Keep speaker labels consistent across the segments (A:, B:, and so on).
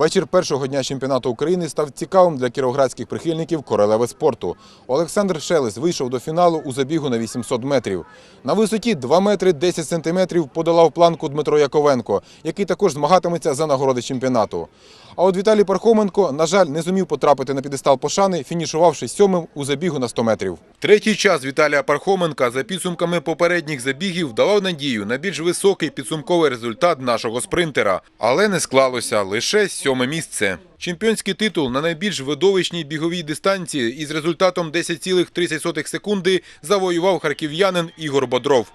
A: Вечір першого дня чемпіонату України став цікавим для кіровоградських прихильників королеви спорту. Олександр Шелес вийшов до фіналу у забігу на 800 метрів. На висоті 2 метри 10 сантиметрів подолав планку Дмитро Яковенко, який також змагатиметься за нагороди чемпіонату. А от Віталій Пархоменко, на жаль, не зумів потрапити на підестал пошани, фінішувавши сьомим у забігу на 100 метрів. Третій час Віталія Пархоменка за підсумками попередніх забігів давав надію на більш високий підсумковий результат нашого спринтера. Але не склалося лише сьоме місце. Чемпіонський титул на найбільш видовищній біговій дистанції із результатом 10,30 секунди завоював харків'янин Ігор Бодров.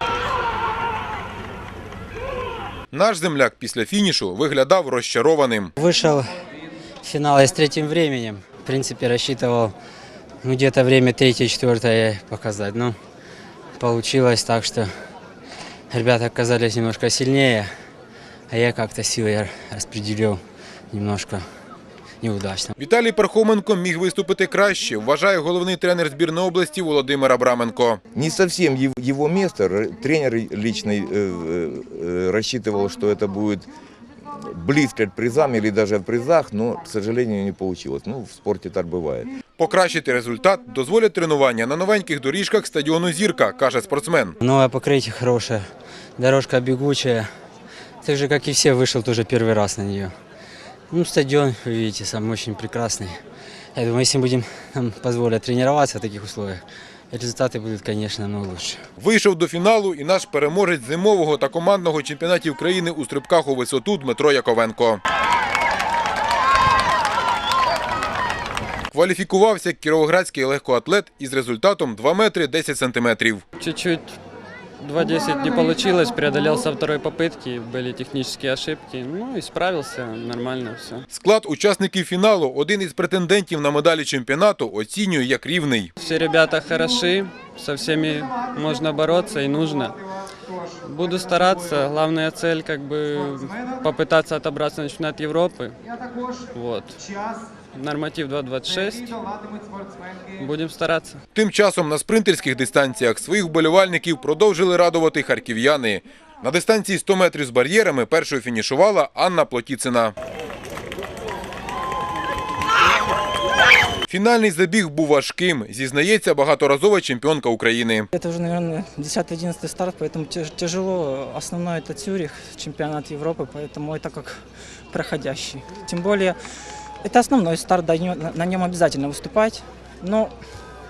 A: Наш земляк після фінішу виглядав розчарованим.
B: Вышел в финал с третьим временем. В принципе, рассчитывал ну, где-то время третье-четвертое показать. Но получилось так, что ребята оказались немножко сильнее, а я как-то силы распределил немножко неудачно.
A: Віталій Пархоменко міг виступити краще, вважає головний тренер збірної області Володимир Абраменко.
C: Не совсем ев- его место. Р- Тренер лично э, э, э, рассчитывал, что это будет близко к призам или даже в призах, но, к сожалению, не получилось. Ну, в спорте так бывает.
A: Покращити результат дозволять тренування на новеньких доріжках стадіону Зірка, каже спортсмен.
B: Новое покрытие хорошее, дорожка бегучая. Так же, как и все, вышел тоже первый раз на нее. Ну, стадион, вы видите, сам очень прекрасный. Я думаю, если будем нам позволят тренироваться в таких условиях, результаты будут, конечно, намного лучше.
A: Вийшов до фіналу і наш переможець зимового та командного чемпіонатів країни у стрибках у висоту Дмитро Яковенко. Кваліфікувався кіровоградський легкоатлет із результатом 2 метри 10 сантиметрів.
D: Чуть-чуть 2.10 не получилось, преодолел со второй попытки, были технические ошибки, ну и справился, нормально все.
A: Склад учасників фіналу один із претендентів на медалі чемпіонату оцінює як рівний.
D: Все ребята хороши, со всеми можно бороться и нужно. Буду стараться, главная цель как бы попытаться отобраться на чемпионат Европы. Вот. Норматив 2.26. Будем стараться.
A: Тим часом на спринтерських дистанціях своїх вболівальників продовжили радувати харків'яни. На дистанції 100 метрів з бар'єрами першою фінішувала Анна Плотіцина. Фінальний забіг був важким, зізнається багаторазова чемпіонка України.
E: Это уже, наверное, 10-11 старт, поэтому тяж- тяжело. Основной это Цюрих, чемпионат Европы, поэтому это как проходящий. Тем более, это основной старт, да, не- на- на нем обязательно выступать. Но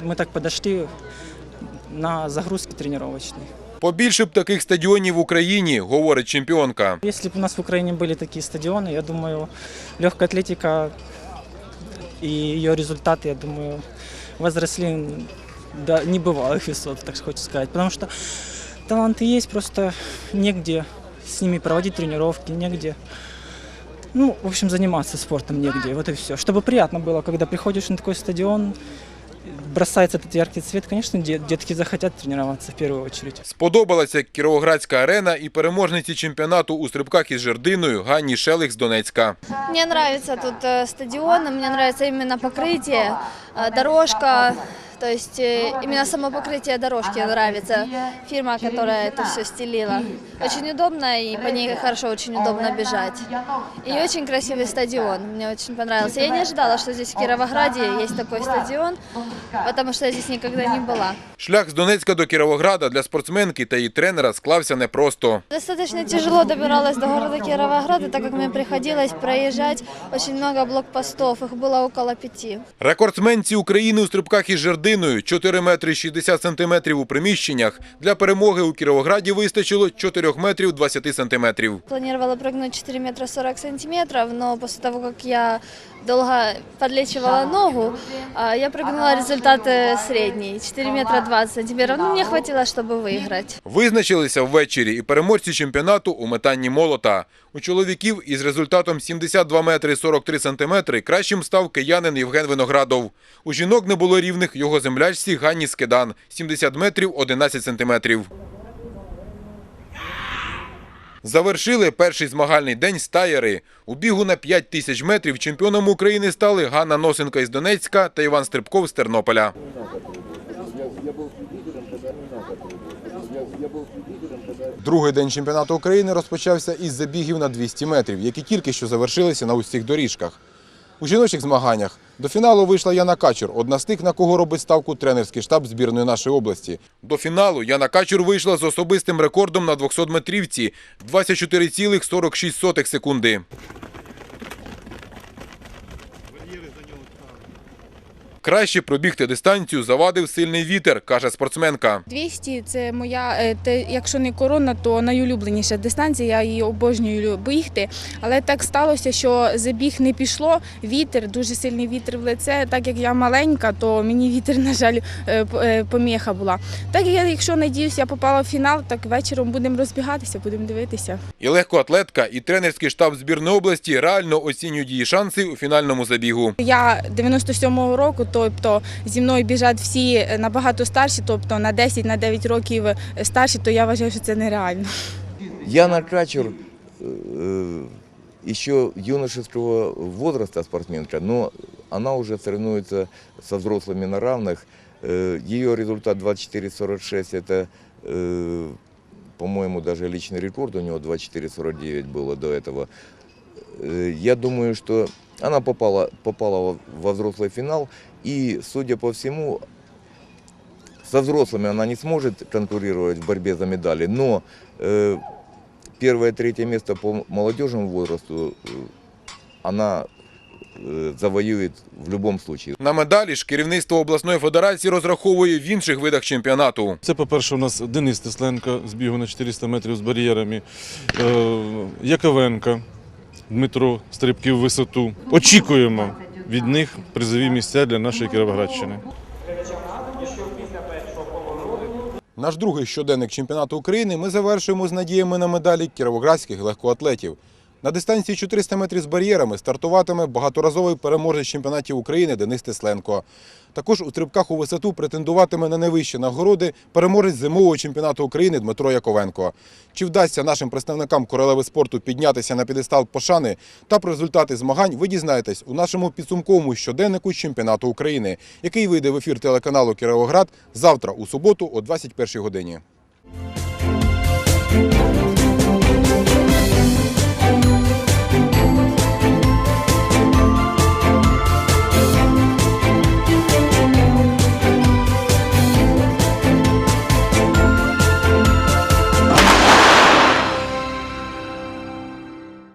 E: мы так подошли на загрузки тренировочные.
A: Побільше б таких стадіонів в Україні, говорить чемпіонка.
E: Если бы у нас в Украине были такие стадионы, я думаю, легкая атлетика и ее результаты, я думаю, возросли до небывалых высот, так хочу сказать. Потому что таланты есть, просто негде с ними проводить тренировки, негде. Ну, в общем, заниматься спортом негде, вот и все. Чтобы приятно было, когда приходишь на такой стадион, бросается этот яркий цвет, конечно, де- детки захотят тренироваться в первую очередь.
A: Сподобалася Кіровоградська арена і переможниці чемпіонату у стрибках із жердиною Ганні Шелих з Донецька.
F: Мне нравится тут э, стадион, мне нравится именно покрытие, э, дорожка, то есть э, именно само покрытие дорожки нравится. Фирма, которая это все стелила. Очень удобно и по ней хорошо, очень удобно бежать. И очень красивый стадион, мне очень понравился. Я не ожидала, что здесь в Кировограде есть такой стадион, потому что я здесь никогда не была.
A: Шлях з Донецька до Кіровограда для спортсменки та її тренера склався непросто.
F: Достаточно тяжело добиралась до города Кировограда, так как мне приходилось проезжать очень много блокпостов, их было около пяти.
A: Рекордсменці України у стрибках із жердиною 4 метри 60 сантиметрів у приміщеннях. Для перемоги у Кіровограді вистачило 4 метрів 20 сантиметрів.
F: Планировала прыгнуть 4 метра 40 сантиметров, но после того, как я долго подлечивала ногу, а, я прыгнула результат э, средний, 4 метра 20 сантиметров. Ну, мне хватило, чтобы выиграть.
A: Визначилися ввечері і переможці чемпіонату у метанні молота. У чоловіків із результатом 72 метри 43 сантиметри кращим став киянин Євген Виноградов. У жінок не було рівних його землячці Ганні Скидан – 70 метрів 11 сантиметрів. Завершили перший змагальний день стаєри. У бігу на 5 тисяч метрів чемпіоном України стали Ганна Носенко із Донецька та Іван Стрибков з Тернополя.
G: я был свидетелем, когда не надо было. Я, я был свидетелем,
A: Другий день чемпіонату України розпочався із забігів на 200 метрів, які тільки що завершилися на усіх доріжках. У жіночих змаганнях до фіналу вийшла Яна Качур, одна з тих, на кого робить ставку тренерський штаб збірної нашої області. До фіналу Яна Качур вийшла з особистим рекордом на 200 метрівці 24,46 секунди. Краще пробігти дистанцію завадив сильний вітер, каже спортсменка.
G: 200 – це моя, е, те, якщо не корона, то найулюбленіша дистанція. Я її обожнюю бігти. Але так сталося, що забіг не пішло. Вітер, дуже сильний вітер в лице. Так як я маленька, то мені вітер, на жаль, е, е, поміха була. Так я, якщо надіюсь, я попала в фінал, так вечором будемо розбігатися, будемо дивитися.
A: І легкоатлетка, і тренерський штаб збірної області реально оцінюють її шанси у фінальному забігу.
G: Я 97-го року, тобто зі мною біжать всі е, набагато старші, тобто на 10 на 9 років е, старші, то я вважаю, що це нереально.
C: Яна Качур э, еще юношеского возраста спортсменка, но она уже соревнуется со взрослыми на равных. Э, Ее результат 24.46 это, э, по-моему, даже личный рекорд у него 24.49 было до этого. Э, Я думаю, что она попала, попала во- во взрослый финал, и, судя по всему, со взрослыми она не сможет конкурировать в борьбе за медали, но э, первое, третье место по молодежному возрасту э, она э, завоюет в любом случае.
A: На медалі ж керівництво обласної федерації розраховує в інших видах чемпіонату.
H: Це, по-перше, у нас Денис Тесленко з бігу на 400 метрів з бар'єрами, е, Яковенко, Дмитро стрибків висоту. Очікуємо від них призові місця для нашої Кіровоградщини.
A: Наш другий щоденник чемпіонату України ми завершуємо з надіями на медалі кіровоградських легкоатлетів. На дистанції 400 метрів з бар'єрами стартуватиме багаторазовий переможець чемпіонатів України Денис Тесленко. Також у стрибках у висоту претендуватиме на найвищі нагороди переможець зимового чемпіонату України Дмитро Яковенко. Чи вдасться нашим представникам королеви спорту піднятися на підестал пошани та про результати змагань ви дізнаєтесь у нашому підсумковому щоденнику чемпіонату України, який вийде в ефір телеканалу Кіровоград завтра у суботу о 21 годині.